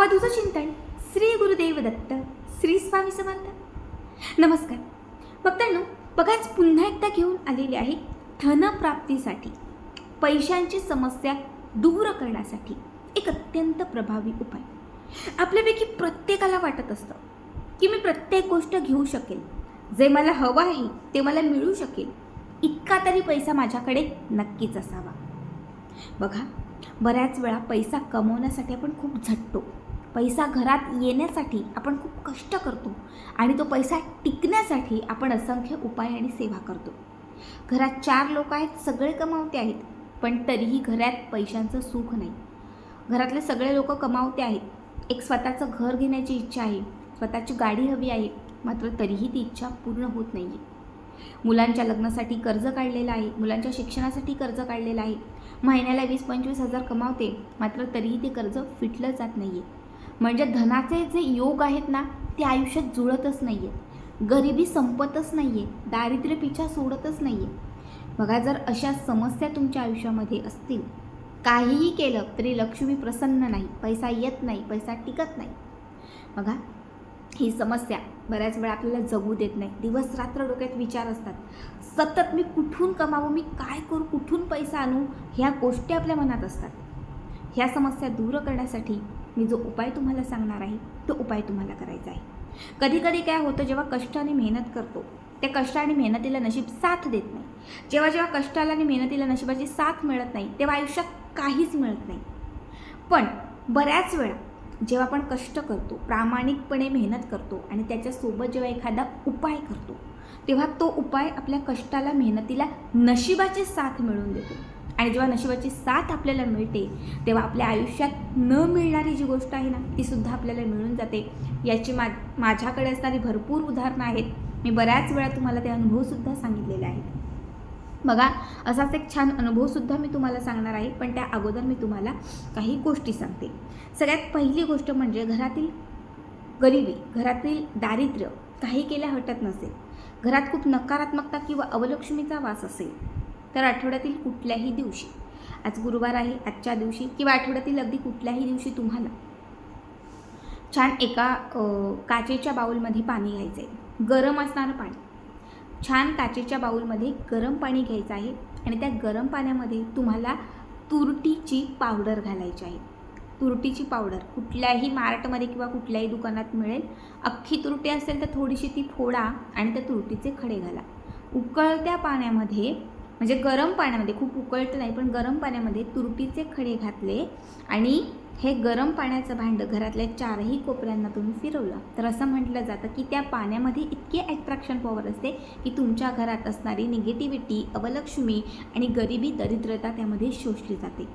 अवधूत चिंतन श्री गुरुदेव दत्त श्री स्वामी समर्थ. नमस्कार. भक्तांनो बघाच पुन्हा एकदा घेऊन आलेली आहे धनप्राप्तीसाठी पैशांची समस्या दूर करण्यासाठी एक अत्यंत प्रभावी उपाय. आपल्यापैकी प्रत्येकाला वाटत असतं की मी प्रत्येक गोष्ट घेऊ शकेल जे मला हवं आहे ते मला मिळू शकेल इतका तरी पैसा माझ्याकडे नक्कीच असावा. बघा बऱ्याच वेळा पैसा कमवण्यासाठी आपण खूप झटतो. पैसा घरात येण्यासाठी आपण खूप कष्ट करतो आणि तो पैसा टिकण्यासाठी आपण असंख्य उपाय आणि सेवा करतो. घरात चार लोक आहेत सगळे कमावते आहेत पण तरीही घरात पैशांचं सुख नाही. घरातले सगळे लोक कमावते आहेत. एक स्वतःचं घर घेण्याची इच्छा आहे स्वतःची गाडी हवी आहे मात्र तरीही ती इच्छा पूर्ण होत नाही आहे मुलांच्या लग्नासाठी कर्ज काढलेलं आहे मुलांच्या शिक्षणासाठी कर्ज काढलेलं आहे. महिन्याला वीस पंचवीस हजार कमावते मात्र तरीही ते कर्ज फिटलं जात नाही आहे म्हणजे धनाचे जे योग आहेत ना ते आयुष्यात जुळतच नाही आहेत गरिबी संपतच नाही आहे दारिद्र्य पिछा सोडतच नाही आहे बघा जर अशा समस्या तुमच्या आयुष्यामध्ये असतील काहीही केलं तरी लक्ष्मी प्रसन्न नाही. पैसा येत नाही पैसा टिकत नाही. बघा ही समस्या बऱ्याच वेळा आपल्याला जगू देत नाही. दिवस रात्र डोक्यात विचार असतात. सतत मी कुठून कमावू मी काय करू कुठून पैसा आणू ह्या गोष्टी आपल्या मनात असतात. ह्या समस्या दूर करण्यासाठी मी जो उपाय तुम्हाला सांगणार आहे तो उपाय तुम्हाला करायचा आहे. कधीकधी काय होतं जेव्हा कष्ट आणि मेहनत करतो त्या कष्ट आणि मेहनतीला नशीब साथ देत नाही. जेव्हा जेव्हा कष्टाला आणि मेहनतीला नशिबाची साथ मिळत नाही तेव्हा आयुष्यात काहीच मिळत नाही. पण बऱ्याच वेळा जेव्हा आपण कष्ट करतो प्रामाणिकपणे मेहनत करतो आणि त्याच्यासोबत जेव्हा एखादा उपाय करतो तेव्हा तो उपाय आपल्या कष्टाला मेहनतीला नशिबाची साथ मिळवून देतो. आणि जेव्हा नशिबाची साथ आपल्याला मिळते तेव्हा आपल्या आयुष्यात न मिळणारी जी गोष्ट आहे ना ती सुद्धा आपल्याला मिळून जाते. याची मा माझ्याकडे असणारी भरपूर उदाहरणं आहेत. मी बऱ्याच वेळा तुम्हाला ते अनुभवसुद्धा सांगितलेले आहेत. बघा असाच एक छान अनुभवसुद्धा मी तुम्हाला सांगणार आहे पण त्या अगोदर मी तुम्हाला काही गोष्टी सांगते. सगळ्यात पहिली गोष्ट म्हणजे घरातील गरिबी घरातील दारिद्र्य काही केल्या हटत नसेल. घरात खूप नकारात्मकता किंवा अवलक्ष्मीचा वास असेल. तर आठवड्यातील कुठल्याही दिवशी आज गुरुवार आहे आजच्या दिवशी किंवा आठवड्यातील अगदी कुठल्याही दिवशी तुम्हाला छान एका काचेच्या बाऊलमध्ये पाणी घ्यायचं आहे गरम असणारं पाणी. छान काचेच्या बाऊलमध्ये गरम पाणी घ्यायचं आहे आणि त्या गरम पाण्यामध्ये तुम्हाला तुरटीची पावडर घालायची आहे. तुरटीची पावडर कुठल्याही मार्टमध्ये किंवा कुठल्याही दुकानात मिळेल. अख्खी तुरटी असेल तर थोडीशी ती फोडा आणि त्या तुरटीचे खडे घाला. उकळत्या पाण्यामध्ये म्हणजे गरम पाण्यामध्ये खूप उकळतं नाही पण गरम पाण्यामध्ये तुरटीचे खडे घातले आणि हे गरम पाण्याचं भांडं घरातल्या चारही कोपऱ्यांना तुम्ही फिरवलं. तर असं म्हटलं जातं की त्या पाण्यामध्ये इतकी ॲट्रॅक्शन पॉवर असते की तुमच्या घरात असणारी निगेटिव्हिटी अवलक्ष्मी आणि गरिबी दरिद्रता त्यामध्ये शोषली जाते.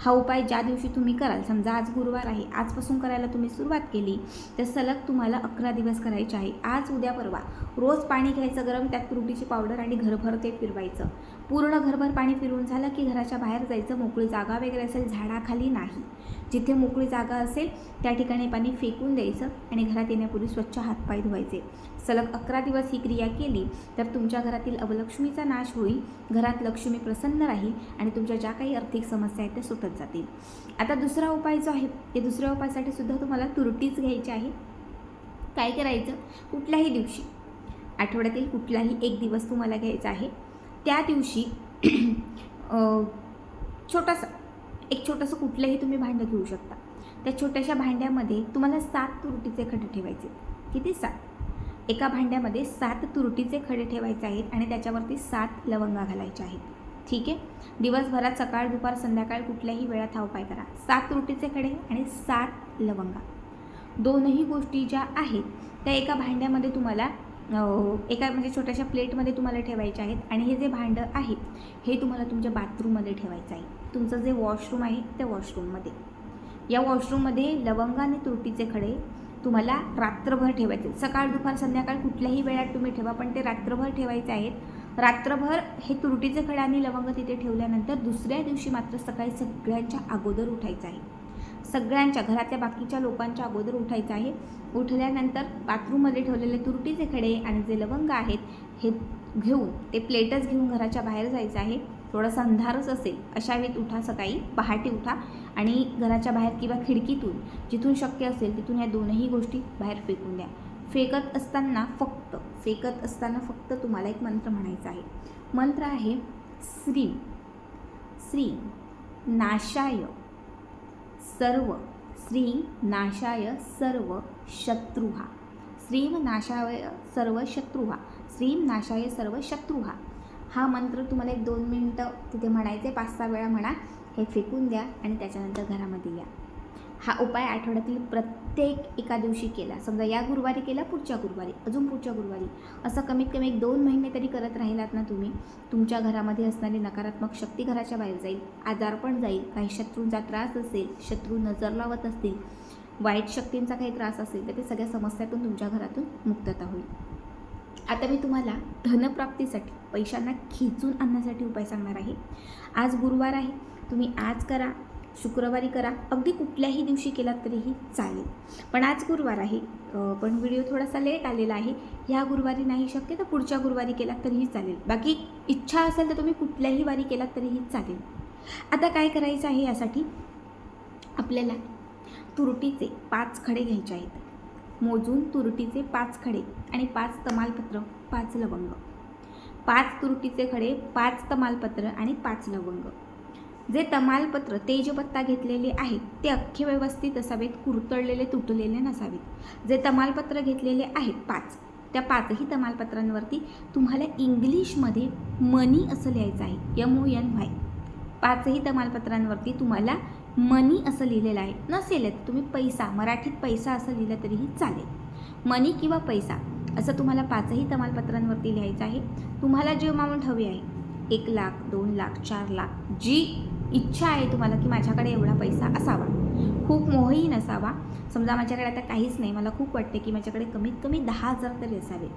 हा उपाय ज्या दिवशी तुम्ही कराल समजा आज गुरुवार आहे आजपासून करायला तुम्ही सुरुवात केली तर सलग तुम्हाला अकरा दिवस करायचे आहे. आज उद्या परवा रोज पाणी घ्यायचं गरम त्यात तुरटीची पावडर आणि घरभर ते फिरवायचं. पूर्ण घरभर पाणी फिरून झालं की घराच्या बाहेर जायचं. मोकळी जागा वगैरे असेल झाडाखाली नाही. जिथे मोकळी जागा असेल त्या ठिकाणी पाणी फेकून द्यायचं आणि घरात येण्यापूर्वी स्वच्छ हातपाय धुवायचे. सलग अकरा दिवस ही क्रिया केली तर तुमच्या घरातील अवलक्ष्मीचा नाश होईल. घरात लक्ष्मी प्रसन्न राहील आणि तुमच्या ज्या काही आर्थिक समस्या आहेत त्या सुटत जातील. आता दुसरा उपाय जो आहे ते दुसऱ्या उपायासाठी सुद्धा तुम्हाला तुरटीच घ्यायची आहे. काय करायचं? कुठल्याही दिवशी. आठवड्यातील कुठलाही एक दिवस तुम्हाला घ्यायचा आहे. त्या दिवशी छोटासा एक छोटंसं कुठलंही तुम्ही भांडं घेऊ शकता. त्या छोट्याशा भांड्यामध्ये तुम्हाला सात तुरटीचे खडे ठेवायचे किती सात? एका भांड्यामध्ये सात तुरटीचे खडे ठेवायचे आहेत आणि त्याच्यावरती सात लवंगा घालायच्या आहेत. ठीक आहे? दिवसभरात सकाळ दुपार संध्याकाळ कुठल्याही वेळात हावपाय करा. सात तुरटीचे खडे आणि सात लवंगा. दोनही गोष्टी ज्या आहेत त्या एका भांड्यामध्ये तुम्हाला एका म्हणजे छोट्याशा प्लेटमध्ये तुम्हाला ठेवायचे आहेत. आणि हे जे भांडं आहे हे तुम्हाला तुमच्या बाथरूममध्ये ठेवायचं आहे. तुमचं जे वॉशरूम आहे त्या वॉशरूममध्ये. या वॉशरूममध्ये लवंग आणि तुरटीचे खडे तुम्हाला रात्रभर ठेवायचे सकाळ दुपार संध्याकाळ कुठल्याही वेळात तुम्ही ठेवा पण ते रात्रभर ठेवायचे आहेत. रात्रभर हे तुरटीचे खडे आणि लवंग तिथे ठेवल्यानंतर दुसऱ्या दिवशी मात्र सकाळी सगळ्यांच्या अगोदर उठायचं आहे. सगळ्यांच्या घरातल्या बाकीच्या लोकांच्या अगोदर उठायचं आहे. उठल्यानंतर बाथरूममध्ये ठेवलेले तुरटीचे खडे आणि जे लवंग आहेत हे घेऊन ते प्लेटच घेऊन घराच्या बाहेर जायचं आहे. थोडासा अंधारच असेल अशा वेळी उठा सकाळी पहाटे उठा आणि घराच्या बाहेर किंवा खिडकीतून जिथून शक्य असेल तिथून या दोनही गोष्टी बाहेर फेकून द्या. फेकत असताना फक्त फेकत असताना फक्त तुम्हाला एक मंत्र म्हणायचा आहे. मंत्र आहे श्री. श्री. नाशाय. सर्व श्री नाशाय सर्व शत्रुहा. श्रीम नाशाय सर्व शत्रुहा. श्रीम नाशाय सर्व शत्रुहा. हा मंत्र तुम्हाला एक दोन मिनटं तिथे म्हणायचे पाच सहा वेळा म्हणा. हे फेकून द्या आणि त्याच्यानंतर घरामध्ये या. हा उपाय आठवड्यातील प्रत्येक एका दिवशी केला. समजा या गुरुवारी केला पुढच्या गुरुवारी अजून पुढच्या गुरुवारी. असं कमीत कमी एक दोन महिने तरी करत राहिलात ना तुम्ही तुमच्या घरामध्ये असणारी नकारात्मक शक्ती घराच्या बाहेर जाईल आजारपण जाईल काही शत्रूंचा त्रास असेल शत्रू नजर लावत असतील वाईट शक्तींचा काही त्रास असेल तर ते सगळ्या समस्यातून तुमच्या घरातून मुक्तता होईल. आता मी तुम्हाला धनप्राप्तीसाठी पैशांना खेचून आणण्यासाठी उपाय सांगणार आहे. आज गुरुवार आहे तुम्ही आज करा शुक्रवारी करा. अगदी कुठल्याही दिवशी केलात तरीही चालेल. पण आज गुरुवार आहे. पण व्हिडिओ थोडासा लेट आलेला आहे. ह्या गुरुवारी नाही शक्य तर पुढच्या गुरुवारी केलात तरीही चालेल. बाकी इच्छा असेल तर तुम्ही कुठल्याही वारी केलात तरीही चालेल. आता काय करायचं आहे यासाठी? आपल्याला तुरटीचे पाच खडे घ्यायचे आहेत. मोजून तुरटीचे पाच खडे आणि पाच तमालपत्र पाच लवंग. पाच तुरटीचे खडे पाच तमालपत्र आणि पाच लवंग. जे तमालपत्र तेजपत्ता घेतलेले आहेत ते अख्खे व्यवस्थित असावेत कुरतळलेले तुटलेले नसावेत. जे तमालपत्र घेतलेले आहेत पाच. त्या पाचही तमालपत्रांवरती तुम्हाला इंग्लिशमध्ये मनी असं लिहायचं आहे यम ओ एन व्हाय पाचही तमालपत्रांवरती तुम्हाला मनी असं लिहिलेलं आहे. नसेल तर तुम्ही पैसा मराठीत पैसा असं लिहिलं तरीही चालेल. मनी किंवा पैसा असं तुम्हाला पाचही तमालपत्रांवरती लिहायचं आहे. तुम्हाला जे अमाऊंट हवी आहे एक लाख दोन लाख चार लाख जी इच्छा आहे तुम्हाला की माझ्याकडे एवढा पैसा असावा. खूप मोहही नसावा समजा माझ्याकडे आता काहीच नाही. मला खूप वाटते की माझ्याकडे कमीत कमी दहा हजार तरी असावे.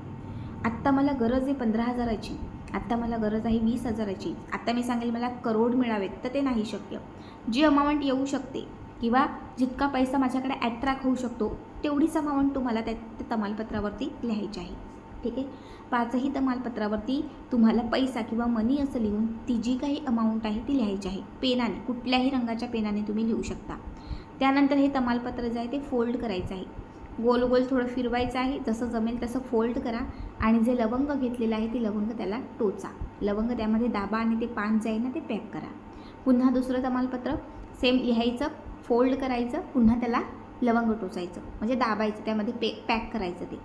आत्ता मला गरज आहे पंधरा हजाराची. आत्ता मला गरज आहे वीस हजाराची. आत्ता मी सांगेल मला करोड मिळावेत तर ते नाही शक्य. जी अमाऊंट येऊ शकते किंवा जितका पैसा माझ्याकडे ॲट्रॅक्ट होऊ शकतो तेवढीच अमाऊंट तुम्हाला त्या त्या तमालपत्रावरती लिहायची आहे. ठीक आहे? पाचही तमालपत्रावरती तुम्हाला पैसा किंवा मनी असं लिहून ती जी काही अमाऊंट आहे ती लिहायची आहे. पेनाने कुठल्याही रंगाच्या पेनाने तुम्ही लिहू शकता. त्यानंतर हे तमालपत्र जे आहे ते फोल्ड करायचं आहे. गोल गोल थोडं फिरवायचं आहे. जसं जमेल तसं फोल्ड करा आणि जे लवंग घेतलेलं आहे ते लवंग त्याला टोचा. लवंग त्यामध्ये दाबा आणि ते पान जे आहे ना ते पॅक करा. पुन्हा दुसरं तमालपत्र सेम लिहायचं फोल्ड करायचं पुन्हा त्याला लवंग टोचायचं. म्हणजे दाबायचं त्यामध्ये पे पॅक करायचं ते.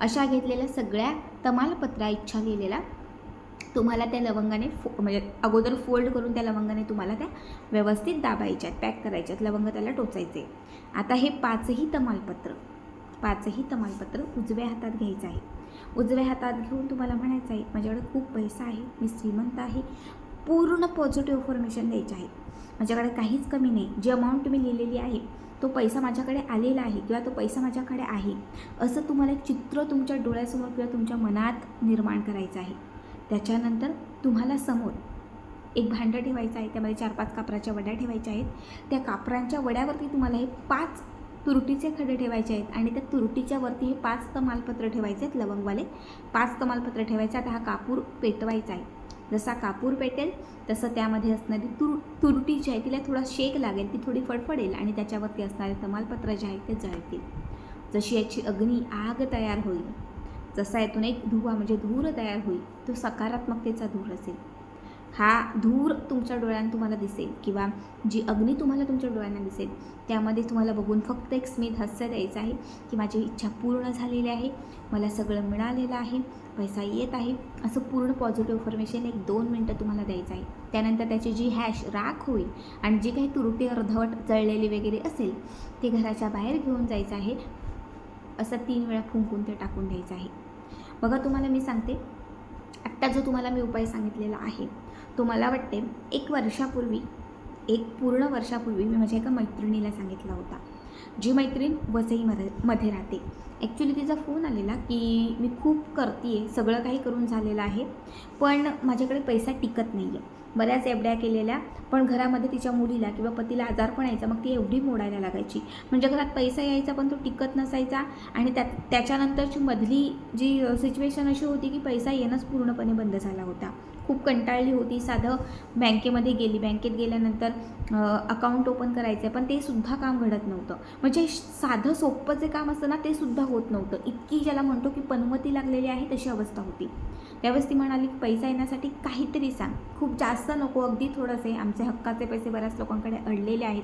अशा घेतलेल्या सगळ्या तमालपत्रा इच्छा लिहिलेल्या. तुम्हाला त्या लवंगाने फो म्हणजे अगोदर फोल्ड करून त्या लवंगाने तुम्हाला त्या व्यवस्थित दाबायच्या आहेत पॅक करायच्या आहेत लवंग त्याला टोचायचे. आता हे पाचही तमालपत्र पाचही तमालपत्र उजव्या हातात घ्यायचं आहे. उजव्या हातात घेऊन तुम्हाला म्हणायचं आहे माझ्याकडे खूप पैसा आहे मी श्रीमंत आहे पूर्ण पॉझिटिव्ह इन्फॉर्मेशन द्यायची आहे माझ्याकडे काहीच कमी नाही. जी अमाऊंट तुम्ही लिहिलेली आहे तो पैसा माझ्याकडे आलेला आहे किंवा तो पैसा माझ्याकडे आहे असं तुम्हाला एक चित्र तुमच्या डोळ्यासमोर किंवा तुमच्या मनात निर्माण करायचं आहे. त्याच्यानंतर तुम्हाला समोर एक भांडं ठेवायचं आहे त्यामध्ये चार पाच कापराच्या वड्या ठेवायच्या आहेत. त्या कापरांच्या वड्यावरती तुम्हाला हे पाच तुरटीचे खडे ठेवायचे आहेत आणि त्या तुरटीच्या वरती हे पाच तमालपत्र ठेवायचे आहेत लवंगवाले. पाच तमालपत्र ठेवायचे आता हा कापूर पेटवायचा आहे. जसा कापूर पेटेल तसं त्यामध्ये असणारी तुर तुरटी जी आहे तिला थोडा शेक लागेल ती थोडी फडफडेल आणि त्याच्यावरती असणारे तमालपत्र जे आहेत ते जळतील. जशी याची अग्नी आग तयार होईल जसा यातून एक धुवा म्हणजे धूर तयार होईल तो सकारात्मकतेचा धूर असेल. हा धूर तुमच्या डोळ्यांना तुम्हाला दिसेल किंवा जी अग्नी तुम्हाला तुमच्या डोळ्यांना दिसेल त्यामध्ये तुम्हाला बघून फक्त एक स्मित हास्य द्यायचं आहे की माझी इच्छा पूर्ण झालेली आहे मला सगळं मिळालेलं आहे पैसा येत आहे. असं पूर्ण पॉझिटिव्ह इन्फॉर्मेशन एक दोन मिनटं तुम्हाला द्यायचं आहे. त्यानंतर त्याची जी हॅश राख होईल आणि जी काही तुरटी अर्धवट जळलेली वगैरे असेल ते घराच्या बाहेर घेऊन जायचं आहे. असं तीन वेळा फुंकून ते टाकून द्यायचं आहे. बघा तुम्हाला मी सांगते. आत्ता जो तुम्हाला मी उपाय सांगितलेला आहे तो मला वाटते एक वर्षापूर्वी एक पूर्ण वर्षापूर्वी मी माझ्या एका मैत्रिणीला सांगितला होता जी मैत्रीण वसईमध्ये मध्ये राहते. ॲक्च्युली तिचा फोन आलेला की मी खूप करते आहे सगळं काही करून झालेलं आहे पण माझ्याकडे पैसा टिकत नाही आहे बऱ्याच एवढ्या केलेल्या पण घरामध्ये तिच्या मुलीला किंवा पतीला आजार पण यायचा मग ती एवढी मोडायला लागायची. म्हणजे घरात पैसा यायचा पण तो टिकत नसायचा आणि त्या त्याच्यानंतरची मधली जी सिच्युएशन अशी होती की पैसा येणंच पूर्णपणे बंद झाला होता. खूप कंटाळली होती. साधं बँकेमध्ये गेली. बँकेत गेल्यानंतर अकाउंट ओपन करायचं आहे पण ते सुद्धा काम घडत नव्हतं. म्हणजे साधं सोपं जे काम असतं ना ते सुद्धा होत नव्हतं. इतकी ज्याला म्हणतो की पनमती लागलेली आहे तशी अवस्था होती. त्यावेळेस ती म्हणाली की पैसा येण्यासाठी काहीतरी सांग. खूप जास्त नको. अगदी थोडंसे आमचे हक्काचे पैसे बऱ्याच लोकांकडे अडलेले आहेत.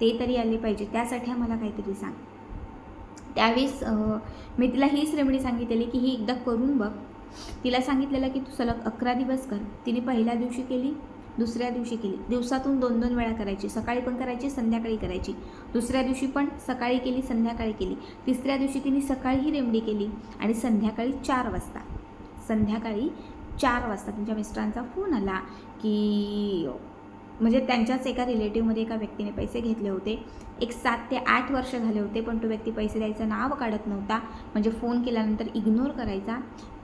ते तरी आले पाहिजे. त्यासाठी आम्हाला काहीतरी सांग. त्यावेळेस मी तिला हीच रेमेडी सांगितलेली की ही एकदा करून बघ. तिला सांगितलेलं की तू सलग अकरा दिवस कर. तिने पहिल्या दिवशी केली दुसऱ्या दिवशी केली. दिवसातून दोन दोन वेळा करायची. सकाळी पण करायची संध्याकाळी करायची. दुसऱ्या दिवशी पण सकाळी केली संध्याकाळी केली. तिसऱ्या दिवशी तिने सकाळी ही रेमडी केली आणि संध्याकाळी चार वाजता. संध्याकाळी चार वाजता तुमच्या मिस्टरांचा फोन आला की म्हणजे त्यांच्याच एका रिलेटिव्हमध्ये एका व्यक्तीने पैसे घेतले होते. एक सात ते आठ वर्ष झाले होते पण तो व्यक्ती पैसे द्यायचं नाव काढत नव्हता. म्हणजे फोन केल्यानंतर इग्नोर करायचा.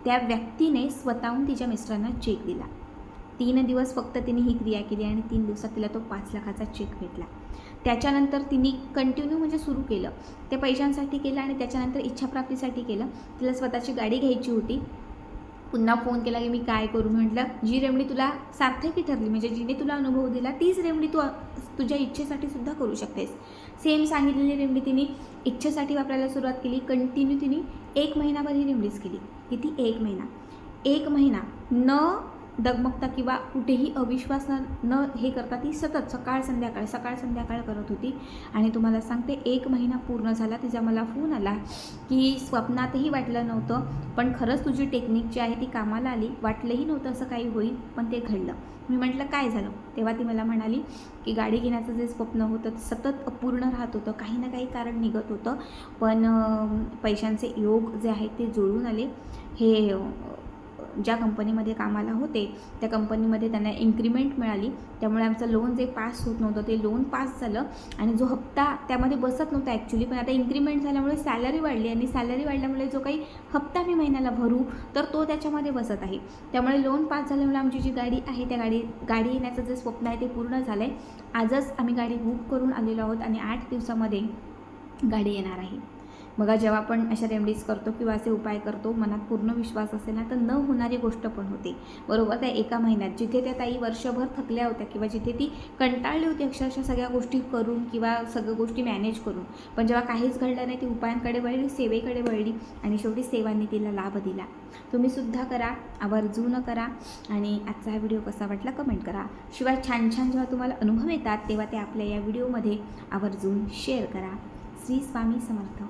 त्या व्यक्तीने स्वतःहून तिच्या मिस्टरांना चेक दिला. तीन दिवस फक्त तिने ही क्रिया केली आणि तीन दिवसात तिला तो पाच लाखाचा चेक भेटला. त्याच्यानंतर तिने कंटिन्यू म्हणजे सुरू केलं. ते पैशांसाठी केलं आणि त्याच्यानंतर इच्छाप्राप्तीसाठी केलं. तिला स्वतःची गाडी घ्यायची होती. पुन्हा फोन केला की मी काय करू म्हटलं जी रेमडी तुला सार्थकी ठरली म्हणजे जिने तुला अनुभव दिला तीच रेमडी तू तुझ्या इच्छेसाठी सुद्धा करू शकतेस. सेम सांगितलेली रेमडी तिने इच्छेसाठी वापरायला सुरुवात केली. कंटिन्यू तिने एक महिनाभर ही रेमडीज केली. किती? एक महिना. एक महिना. न डगमगता किंवा कुठेही अविश्वास न हे करता ती सतत सकाळ संध्याकाळ सकाळ संध्याकाळ करत होती. आणि तुम्हाला सांगते एक महिना पूर्ण झाला तिचा मला फोन आला की स्वप्नातही वाटलं नव्हतं पण खरंच तुझी टेक्निक जी आहे ती कामाला आली. वाटलंही नव्हतं असं काही होईल पण ते घडलं. मी म्हटलं काय झालं? तेव्हा ती मला म्हणाली की गाडी घेण्याचं जे स्वप्न होतं ते सतत अपूर्ण राहत होतं. काही ना काही कारण निघत होतं. पण पैशांचे योग जे आहेत ते जुळून आले. हे ज्या कंपनीमध्ये कामाला होते त्या कंपनीमध्ये त्यांना इन्क्रीमेंट मिळाली. त्यामुळे आमचं लोन जे पास होत नव्हतं ते लोन पास झालं. आणि जो हप्ता त्यामध्ये बसत नव्हता ॲक्च्युली पण आता इन्क्रीमेंट झाल्यामुळे सॅलरी वाढली. आणि सॅलरी वाढल्यामुळे जो काही हप्ता मी महिन्याला भरू तर तो त्याच्यामध्ये बसत आहे. त्यामुळे लोन पास झाल्यामुळे आमची जी गाडी आहे त्या गाडी गाडी येण्याचं जे स्वप्न आहे ते पूर्ण झालं आहे आजच आम्ही गाडी बुक करून आलेलो आहोत आणि आठ दिवसामध्ये गाडी येणार आहे. बघा जेव्हा आपण अशा रेमडीज करतो किंवा असे उपाय करतो मनात पूर्ण विश्वास असेल ना तर न होणारी गोष्ट पण होते. बरोबर? त्या एका महिन्यात. जिथे त्या ताई वर्षभर थकल्या होत्या किंवा जिथे ती कंटाळली होती अक्षरशः सगळ्या गोष्टी करून किंवा सगळ्या गोष्टी मॅनेज करून. पण जेव्हा काहीच घडलं नाही ती उपायांकडे वळली सेवेकडे वळली आणि शेवटी सेवांनी तिला लाभ दिला. तुम्ही सुद्धा करा आवर्जून करा आणि आजचा हा व्हिडिओ कसा वाटला कमेंट करा. शिवाय छान छान जेव्हा तुम्हाला अनुभव येतात तेव्हा ते आपल्या या व्हिडिओमध्ये आवर्जून शेअर करा. श्री स्वामी समर्थ.